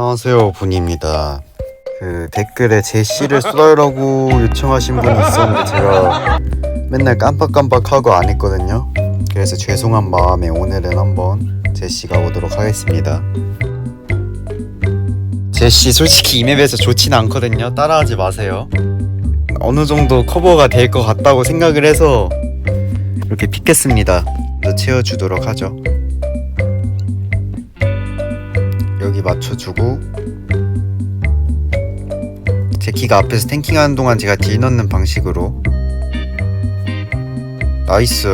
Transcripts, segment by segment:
안녕하세요 분입니다. 그 댓글에 제 씨를 써라고 요청하신 분이 있었는데 제가 맨날 깜빡깜빡하고 안 했거든요. 그래서 죄송한 마음에 오늘은 한번 제시가 오도록 하겠습니다. 제시 솔직히 이 맵에서 좋진 않거든요. 따라하지 마세요. 어느 정도 커버가 될 것 같다고 생각을 해서 이렇게 픽했습니다. 채워주도록 하죠. 여기 맞춰주고 제키가 앞에서 탱킹하는 동안 제가 딜 넣는 방식으로. 나이스.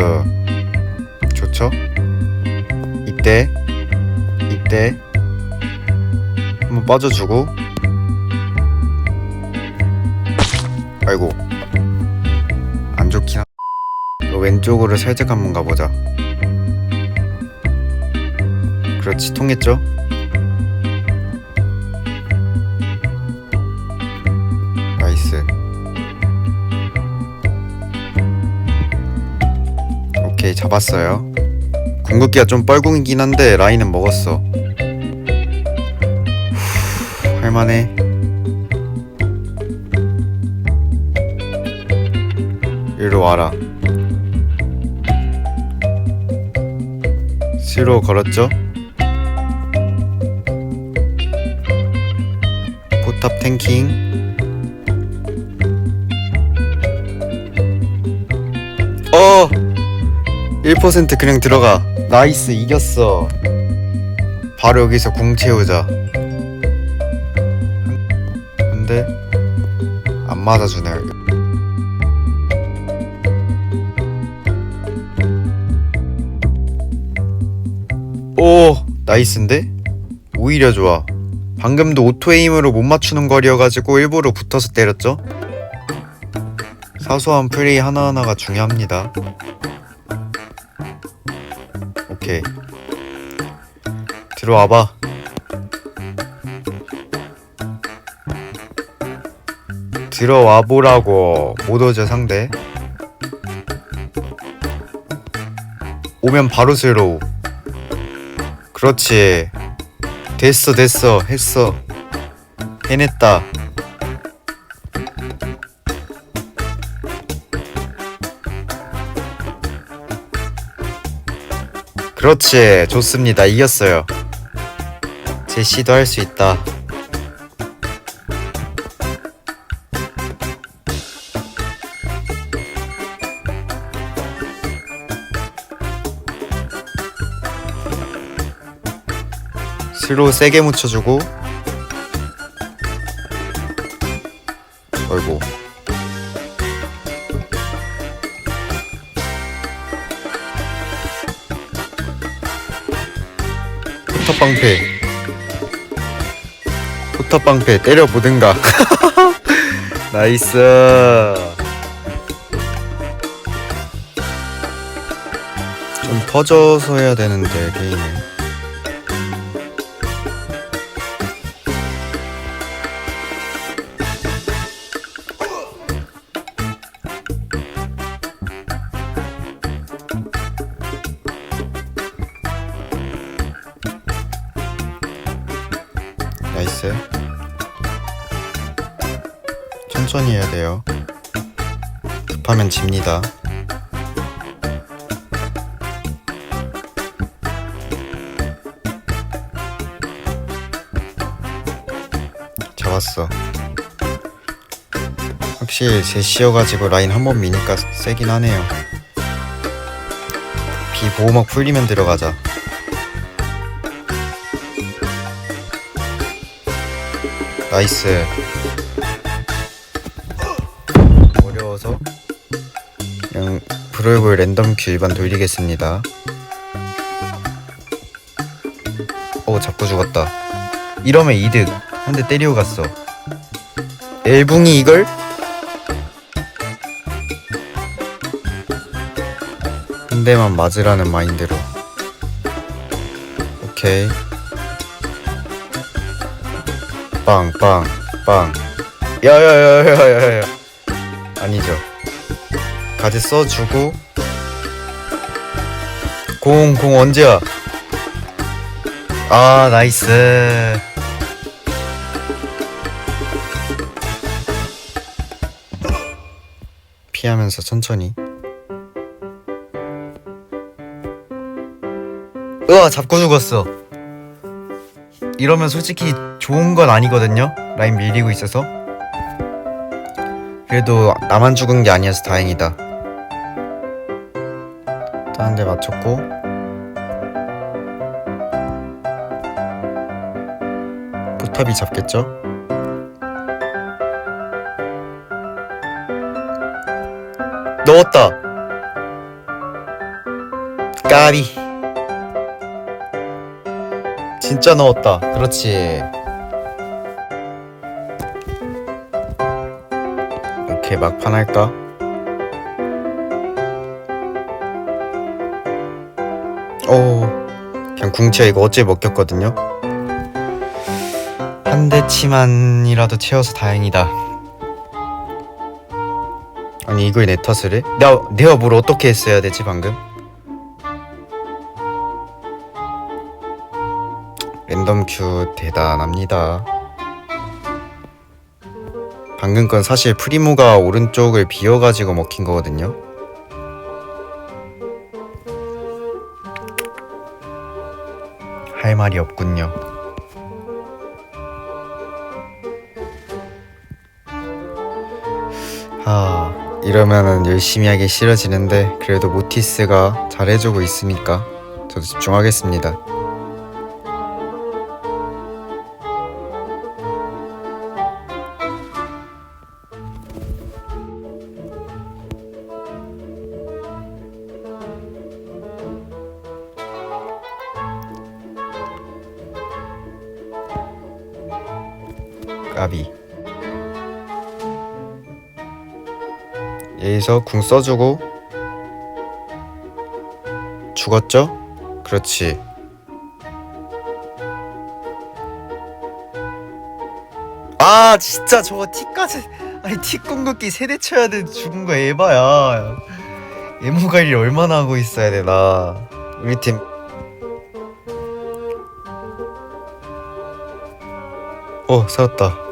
좋죠? 이때 이때 한번 빠져주고. 아이고. 안 좋긴 하... 왼쪽으로 살짝 한번 가보자. 그렇지 통했죠? 잡았어요. 궁극기가 좀 뻘궁이긴 한데 라인은 먹었어. 후, 할만해. 이리로 와라. 스로 걸었죠? 포탑 탱킹 1% 그냥 들어가. 나이스, 이겼어. 바로 여기서 궁 채우자. 근데, 안 맞아주네. 오! 나이스인데? 오히려 좋아. 방금도 오토에임으로 못 맞추는 거리여가지고 일부러 붙어서 때렸죠? 사소한 플레이 하나하나가 중요합니다. 오케이. 들어와봐. 들어와 보라고. 못 오죠 상대. 오면 바로 슬로우. 그렇지. 됐어 됐어 했어. 해냈다. 그렇지 좋습니다. 이겼어요. 제시도 할 수 있다. 슬로우 세게 묻혀주고 어이구 포탑 방패. 포탑 방패 때려보든가. 나이스. 좀 퍼져서 해야 되는데 게임을 천천히 해야 돼요. 급하면 집니다. 잡았어. 확실히 제시여가지고 라인 한 번 미니까 세긴 하네요. 비 보호막 풀리면 들어가자. 나이스 그냥 브로이볼 랜덤 큐 일반 돌리겠습니다. 오 잡고 죽었다. 이러면 이득. 한 대 때리고 갔어. 엘붕이 이걸? 한 대만 맞으라는 마인드로. 오케이. 빵빵빵. 야야야야야야. 아니죠 가지 써주고 공, 공 언제야? 아, 나이스. 피하면서 천천히. 으아, 잡고 죽었어. 이러면 솔직히 좋은 건 아니거든요? 라인 밀리고 있어서. 그래도 나만 죽은 게 아니어서 다행이다. 맞췄고. 포탑이 잡겠죠? 넣었다. 까비. 진짜 넣었다. 그렇지. 이렇게 막판 할까? 오 그냥 궁채 이거 어째 먹혔거든요 한 대치만이라도 채워서 다행이다 아니 이걸 내 탓을 해? 내가, 내가 뭘 어떻게 했어야 되지 방금? 랜덤 큐 대단합니다 방금 건 사실 프리모가 오른쪽을 비워가지고 먹힌 거거든요 할 말이 없군요 아 이러면은 열심히 하기 싫어지는데 그래도 모티스가 잘해주고 있으니까 저도 집중하겠습니다. 까비. 여기서 궁 써주고 죽었죠? 그렇지 아 진짜 저거 티까지 아니 티 궁극기 세대 쳐야 돼 죽은 거 에바야 애무 관리 얼마나 하고 있어야 되나 우리 팀 어, 살았다.